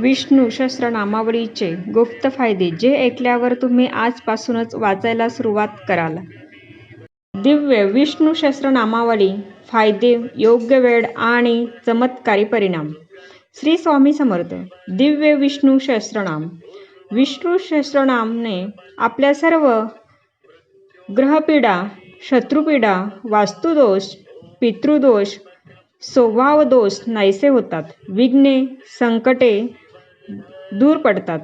विष्णू सहस्रनामावलीचे गुप्त फायदे जे ऐकल्यावर तुम्ही आजपासूनच वाचायला सुरुवात कराल. दिव्य विष्णू सहस्रनामावली फायदे योग्य वेळ आणि चमत्कारी परिणाम श्री स्वामी समर्थ दिव्य विष्णू सहस्रनाम विष्णू सहस्रनामने आपल्या सर्व ग्रहपीडा, शत्रुपीडा, वास्तुदोष, पितृदोष, स्वभावदोष नाहीसे होतात. विघ्ने, संकटे दूर पडतात.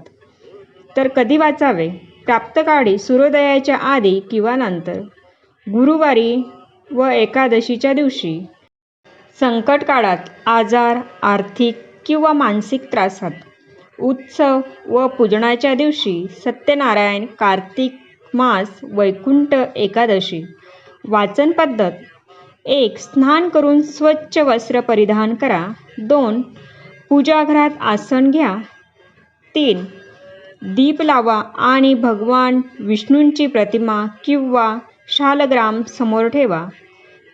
तर कधी वाचावे? प्राप्तकाळी सूर्योदयाच्या आधी किंवा नंतर, गुरुवारी व एकादशीच्या दिवशी. संकट काळात, आजार, आर्थिक किंवा मानसिक त्रासात. उत्सव व पूजनाच्या दिवशी. सत्यनारायण, कार्तिक मास, वैकुंठ एकादशी. वाचन पद्धत एक स्नान करून स्वच्छ वस्त्र परिधान करा. दोन पूजाघरात आसन घ्या. तीन दीप लावा आणि भगवान विष्णूंची प्रतिमा किंवा शालग्राम समोर ठेवा.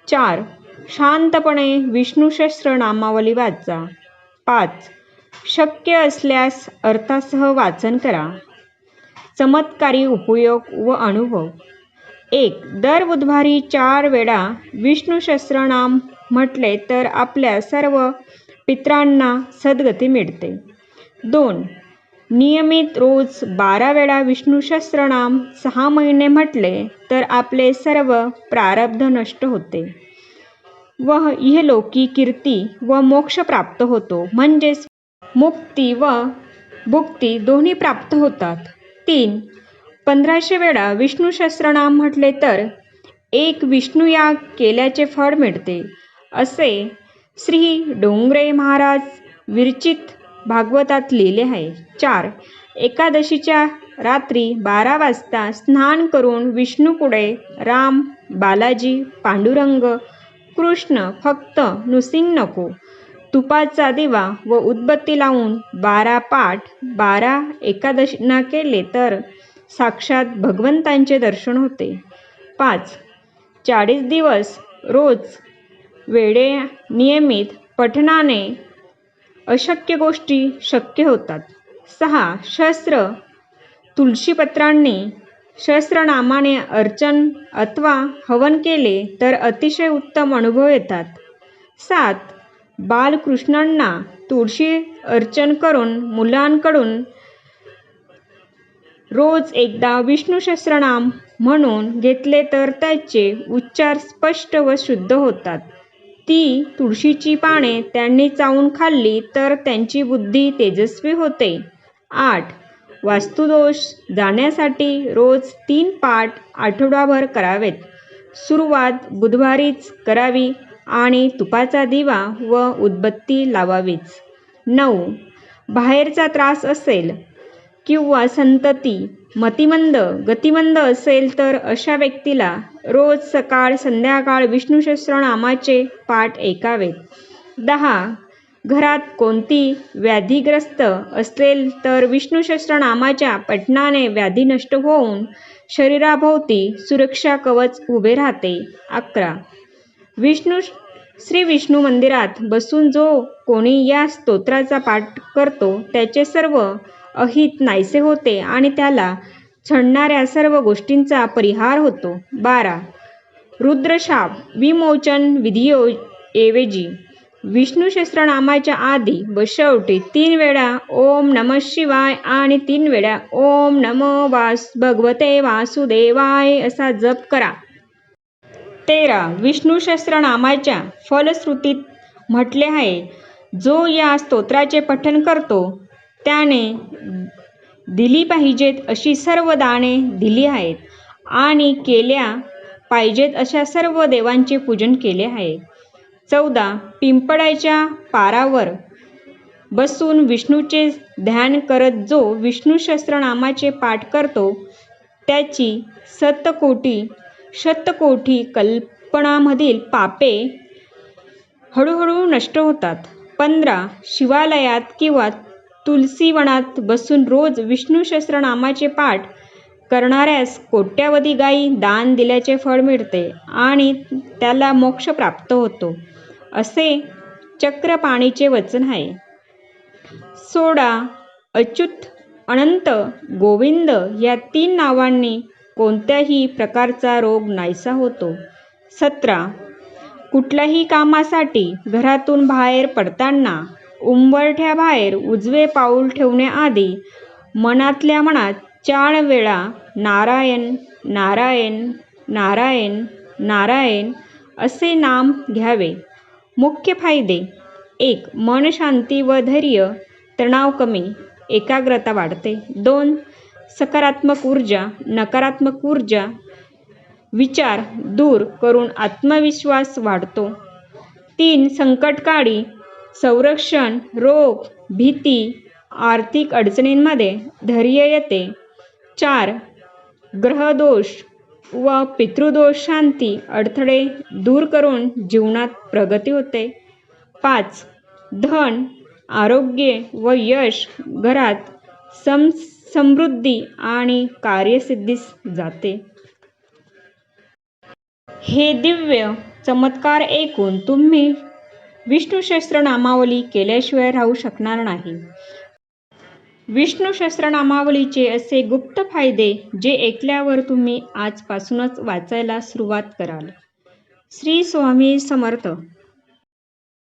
चार शांतपणे विष्णू नामावली वाचा. पाच शक्य असल्यास अर्थासह वाचन करा. चमत्कारी उपयोग व अनुभव एक दर बुधवारी चार वेळा विष्णू सहस्रनाम म्हटले तर आपल्या सर्व पितरांना सद्गती मिळते. दोन नियमित रोज बारा वेळा विष्णू सहस्रनाम सहा महिने म्हटले तर आपले सर्व प्रारब्ध नष्ट होते. व इहलोकी कीर्ती व मोक्ष प्राप्त होतो. म्हणजेच मुक्ती व भुक्ती दोन्ही प्राप्त होतात. तीन पंधराशे वेळा विष्णू सहस्रनाम म्हटले तर एक विष्णुयाग केल्याचे फळ मिळते. असे श्री डोंगरे महाराज विरचित भागवतात लिहिले आहे. चार एकादशीच्या रात्री बारा वाजता स्नान करून विष्णूपुढे राम, बालाजी, पांडुरंग, कृष्ण फक्त नृसिंग नको, तुपाचा दिवा व उदबत्ती लावून बारा पाठ बारा एकादशींना केले तर साक्षात भगवंतांचे दर्शन होते. पाच चाळीस दिवस रोज वेळे नियमित पठणाने अशक्य गोष्टी शक्य होतात. सहा सहस्र तुळशीपत्रांनी सहस्रनामाने अर्चन अथवा हवन केले तर अतिशय उत्तम अनुभव येतात. सात बालकृष्णांना तुळशी अर्चन करून मुलांकडून रोज एकदा विष्णू सहस्रनाम म्हणून घेतले तर त्याचे उच्चार स्पष्ट व शुद्ध होतात. ती तुळशीची पाने त्यांनी चावून खाल्ली तर त्यांची बुद्धी तेजस्वी होते. आठ वास्तुदोष जाण्यासाठी रोज तीन पाठ आठवडाभर करावेत. सुरुवात बुधवारीच करावी आणि तुपाचा दिवा व उदबत्ती लावावीच. नऊ बाहेरचा त्रास असेल किंवा संतती, मतिमंद, गतिमंद असेल तर अशा व्यक्तीला रोज सकाळ संध्याकाळ विष्णू सहस्रनामाचे पाठ ऐकावेत. दहा घरात कोणती व्याधीग्रस्त असेल तर विष्णू सहस्रनामाच्या पठणाने व्याधी नष्ट होऊन शरीराभोवती सुरक्षा कवच उभे राहते. अकरा विष्णू श्री विष्णू मंदिरात बसून जो कोणी या स्तोत्राचा पाठ करतो त्याचे सर्व अहित नाहीसे होते आणि त्याला छळणाऱ्या सर्व गोष्टींचा परिहार होतो. बारा रुद्रशाप विमोचन विधीऐवजी विष्णू सहस्रनामाच्या आधी व शेवटी तीन वेळा ओम नमः शिवाय आणि तीन वेळा ओम नमो भगवते वासुदेवाय असा जप करा. तेरा विष्णू सहस्रनामाच्या फलश्रुतीत म्हटले आहे जो या स्तोत्राचे पठण करतो त्याने दिली पाहिजेत अशी सर्व दाने दिली आहेत आणि केल्या पाहिजेत अशा सर्व देवांचे पूजन केले आहे. चौदा पिंपळाच्या पारावर बसून विष्णूचे ध्यान करत जो विष्णू सहस्रनामाचे पाठ करतो त्याची सतकोटी शतकोटी कल्पनामधील पापे हळूहळू नष्ट होतात. पंधरा शिवालयात किंवा तुलसीवनात बसून रोज विष्णू सहस्रनामाचे पाठ करणाऱ्यास कोट्यावधी गायी दान दिल्याचे फळ मिळते आणि त्याला मोक्ष प्राप्त होतो असे चक्रपाणीचे वचन आहे. सोडा अच्युत अनंत गोविंद या तीन नावांनी कोणत्याही प्रकारचा रोग नाहीसा होतो सतरा कुठल्याही कामासाठी घरातून बाहेर पडताना उंबरठ्याबाहेर उजवे पाऊल ठेवण्याआधी मनातल्या मनात चार वेळा नारायण नारायण नारायण नारायण असे नाम घ्यावे. मुख्य फायदे. एक मन शांती व धैर्य. तणाव कमी. एकाग्रता वाढते. दोन सकारात्मक ऊर्जा नकारात्मक ऊर्जा. विचार दूर करून आत्मविश्वास वाढतो. तीन संकटकाळी संरक्षण रोग भीती आर्थिक अडचणींमध्ये धैर्य येते. चार ग्रहदोष व पितृदोष शांती अडथळे दूर करून जीवनात प्रगती होते. पाच धन आरोग्य व यश घरात सम समृद्धी आणि कार्यसिद्धीस जाते. हे दिव्य चमत्कार ऐकून तुम्ही विष्णू सहस्त्रनामावली केल्याशिवाय राहू शकणार नाही. विष्णू सहस्त्रनामावलीचे असे गुप्त फायदे जे ऐकल्यावर तुम्ही आजपासूनच वाचायला सुरुवात कराल. श्री स्वामी समर्थ.